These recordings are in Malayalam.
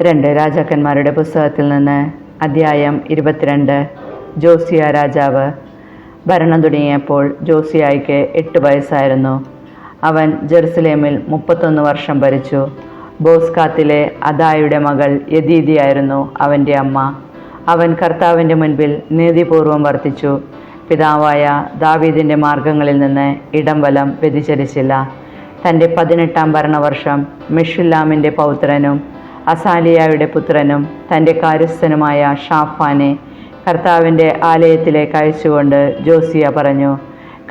രണ്ട് രാജാക്കന്മാരുടെ പുസ്തകത്തിൽ നിന്ന് അധ്യായം ഇരുപത്തിരണ്ട് ജോസിയ രാജാവ്. ഭരണം തുടങ്ങിയപ്പോൾ ജോസിയായിക്ക് എട്ട് വയസ്സായിരുന്നു. അവൻ ജെറുസലേമിൽ മുപ്പത്തൊന്ന് വർഷം ഭരിച്ചു. ബോസ്കാത്തിലെ അദായുടെ മകൾ യദീദിയായിരുന്നു അവന്റെ അമ്മ. അവൻ കർത്താവിന്റെ മുൻപിൽ നീതിപൂർവം വർത്തിച്ചു. പിതാവായ ദാവീദിന്റെ മാർഗങ്ങളിൽ നിന്ന് ഇടം വലം വ്യതിചരിച്ചില്ല തന്റെ പതിനെട്ടാം ഭരണവർഷം മിഷുല്ലാമിന്റെ പൗത്രനും അസാലിയായുടെ പുത്രനും തന്റെ കാര്യസ്ഥനുമായ ഷാഫാനെ കർത്താവിന്റെ ആലയത്തിലേക്ക് അയച്ചുകൊണ്ട് ജോസിയ പറഞ്ഞു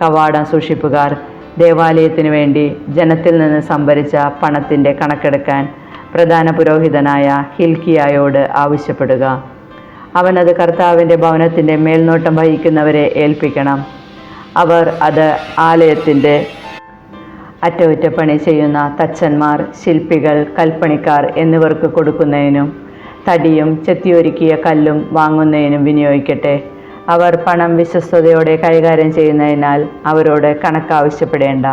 കവാടം സൂക്ഷിപ്പുകാർ ദേവാലയത്തിനു വേണ്ടി ജനത്തിൽ നിന്ന് സംഭരിച്ച പണത്തിന്റെ കണക്കെടുക്കാൻ പ്രധാന പുരോഹിതനായ ഹിൽക്കിയായോട് ആവശ്യപ്പെടുക. അവനത് കർത്താവിന്റെ ഭവനത്തിന്റെ മേൽനോട്ടം വഹിക്കുന്നവരെ ഏൽപ്പിക്കണം. അവർ അത് ആലയത്തിന്റെ അറ്റകുറ്റപ്പണി ചെയ്യുന്ന തച്ചന്മാർ ശില്പികൾ കൽപ്പണിക്കാർ എന്നിവർക്ക് കൊടുക്കുന്നതിനും തടിയും ചെത്തിയൊരുക്കിയ കല്ലും വാങ്ങുന്നതിനും വിനിയോഗിക്കട്ടെ. അവർ പണം വിശ്വസ്തയോടെ കൈകാര്യം ചെയ്യുന്നതിനാൽ അവരോട് കണക്കാവശ്യപ്പെടേണ്ട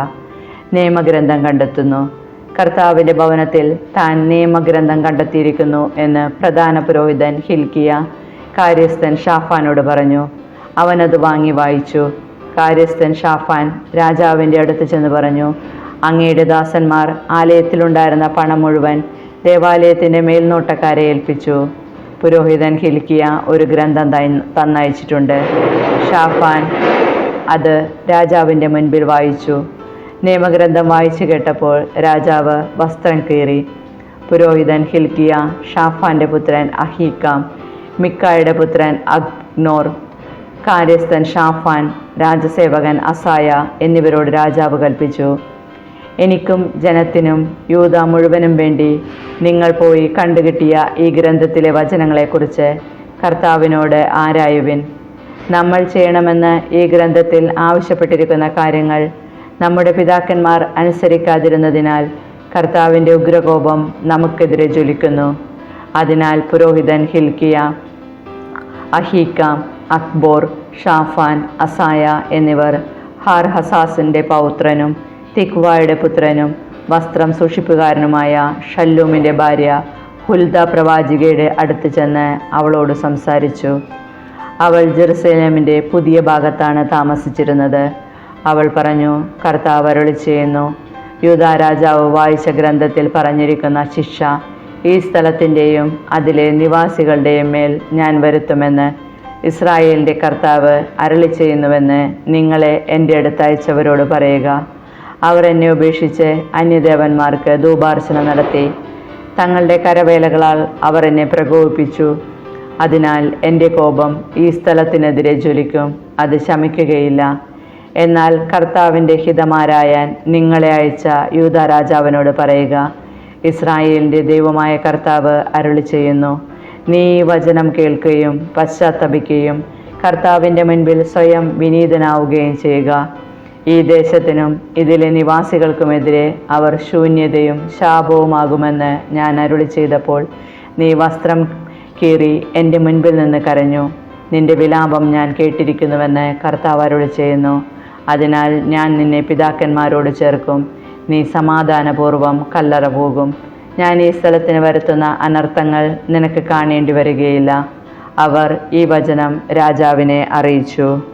നിയമഗ്രന്ഥം കണ്ടെത്തുന്നു. കർത്താവിന്റെ ഭവനത്തിൽ താൻ നിയമഗ്രന്ഥം കണ്ടെത്തിയിരിക്കുന്നു എന്ന് പ്രധാന പുരോഹിതൻ ഹിൽക്കിയ കാര്യസ്ഥൻ ഷാഫാനോട് പറഞ്ഞു. അവനത് വാങ്ങി വായിച്ചു. കാര്യസ്ഥൻ ഷാഫാൻ രാജാവിന്റെ അടുത്ത് ചെന്ന് പറഞ്ഞു അങ്ങയുടെ ദാസന്മാർ ആലയത്തിലുണ്ടായിരുന്ന പണം മുഴുവൻ ദേവാലയത്തിന്റെ മേൽനോട്ടക്കാരെ ഏൽപ്പിച്ചു. പുരോഹിതൻ ഹിൽക്കിയ ഒരു ഗ്രന്ഥം തന്നയച്ചിട്ടുണ്ട്. ഷാഫാൻ അത് രാജാവിന്റെ മുൻപിൽ വായിച്ചു. നിയമഗ്രന്ഥം വായിച്ചു കേട്ടപ്പോൾ രാജാവ് വസ്ത്രം കീറി. പുരോഹിതൻ ഹിൽക്കിയ ഷാഫാന്റെ പുത്രൻ അഹീക്കാം മിക്കായുടെ പുത്രൻ അഗ്നോർ കാര്യസ്ഥൻ ഷാഫാൻ രാജസേവകൻ അസായ എന്നിവരോട് രാജാവ് കൽപ്പിച്ചു. എനിക്കും ജനത്തിനും യൂത മുഴുവനും വേണ്ടി നിങ്ങൾ പോയി കണ്ടുകിട്ടിയ ഈ ഗ്രന്ഥത്തിലെ വചനങ്ങളെക്കുറിച്ച് കർത്താവിനോട് ആരായുവിൻ. നമ്മൾ ചെയ്യണമെന്ന് ഈ ഗ്രന്ഥത്തിൽ ആവശ്യപ്പെട്ടിരിക്കുന്ന കാര്യങ്ങൾ നമ്മുടെ പിതാക്കന്മാർ അനുസരിക്കാതിരുന്നതിനാൽ കർത്താവിന്റെ ഉഗ്രകോപം നമുക്കെതിരെ ജ്വലിക്കുന്നു. അതിനാൽ പുരോഹിതൻ ഹിൽക്കിയ അഹീക്കാം അക്ബോർ ഷാഫാൻ അസായ എന്നിവർ ഹാർ ഹസാസിന്റെ പൗത്രനും തിക്വായുടെ പുത്രനും വസ്ത്രം സൂക്ഷിപ്പുകാരനുമായ ഷല്ലൂമിന്റെ ഭാര്യ ഹുൽദ പ്രവാചികയുടെ അടുത്ത് ചെന്ന് അവളോട് സംസാരിച്ചു. അവൾ ജെറുസലേമിന്റെ പുതിയ ഭാഗത്താണ് താമസിച്ചിരുന്നത്. അവൾ പറഞ്ഞു കർത്താവ് അരളി ചെയ്യുന്നു. യൂതാ രാജാവ് വായിച്ച ഗ്രന്ഥത്തിൽ പറഞ്ഞിരിക്കുന്ന ശിക്ഷ ഈ സ്ഥലത്തിന്റെയും അതിലെ നിവാസികളുടെയും മേൽ ഞാൻ വരുത്തുമെന്ന് ഇസ്രായേലിന്റെ കർത്താവ് അരളി ചെയ്യുന്നുവെന്ന് നിങ്ങളെ എന്റെ അടുത്തയച്ചവരോട് പറയുക. അവർ എന്നെ ഉപേക്ഷിച്ച് അന്യദേവന്മാർക്ക് ധൂപാർച്ചന നടത്തി. തങ്ങളുടെ കരവേലകളാൽ അവർ എന്നെ പ്രകോപിപ്പിച്ചു. അതിനാൽ എന്റെ കോപം ഈ സ്ഥലത്തിനെതിരെ ജ്വലിക്കും. അത് ശമിക്കുകയില്ല. എന്നാൽ കർത്താവിന്റെ ഹിതമാരായാൻ നിങ്ങളെ അയച്ച യൂത രാജാവിനോട് പറയുക ഇസ്രായേലിന്റെ ദൈവമായ കർത്താവ് അരുളി ചെയ്യുന്നു. നീ ഈ വചനം കേൾക്കുകയും പശ്ചാത്തപിക്കുകയും കർത്താവിന്റെ മുൻപിൽ സ്വയം വിനീതനാവുകയും ചെയ്യുക. ഈ ദേശത്തിനും ഇതിലെ നിവാസികൾക്കുമെതിരെ അവർ ശൂന്യതയും ശാപവുമാകുമെന്ന് ഞാൻ അരുളി ചെയ്തപ്പോൾ നീ വസ്ത്രം കീറി എന്റെ മുൻപിൽ നിന്ന് കരഞ്ഞു. നിന്റെ വിലാപം ഞാൻ കേട്ടിരിക്കുന്നുവെന്ന് കർത്താവ് അരുളി ചെയ്യുന്നു. അതിനാൽ ഞാൻ നിന്നെ പിതാക്കന്മാരോട് ചേർക്കും. നീ സമാധാനപൂർവം കല്ലറ പോകും. ഞാൻ ഈ സ്ഥലത്തിന് വരുത്തുന്ന അനർത്ഥങ്ങൾ നിനക്ക് കാണേണ്ടി വരികയില്ല. അവർ ഈ വചനം രാജാവിനെ അറിയിച്ചു.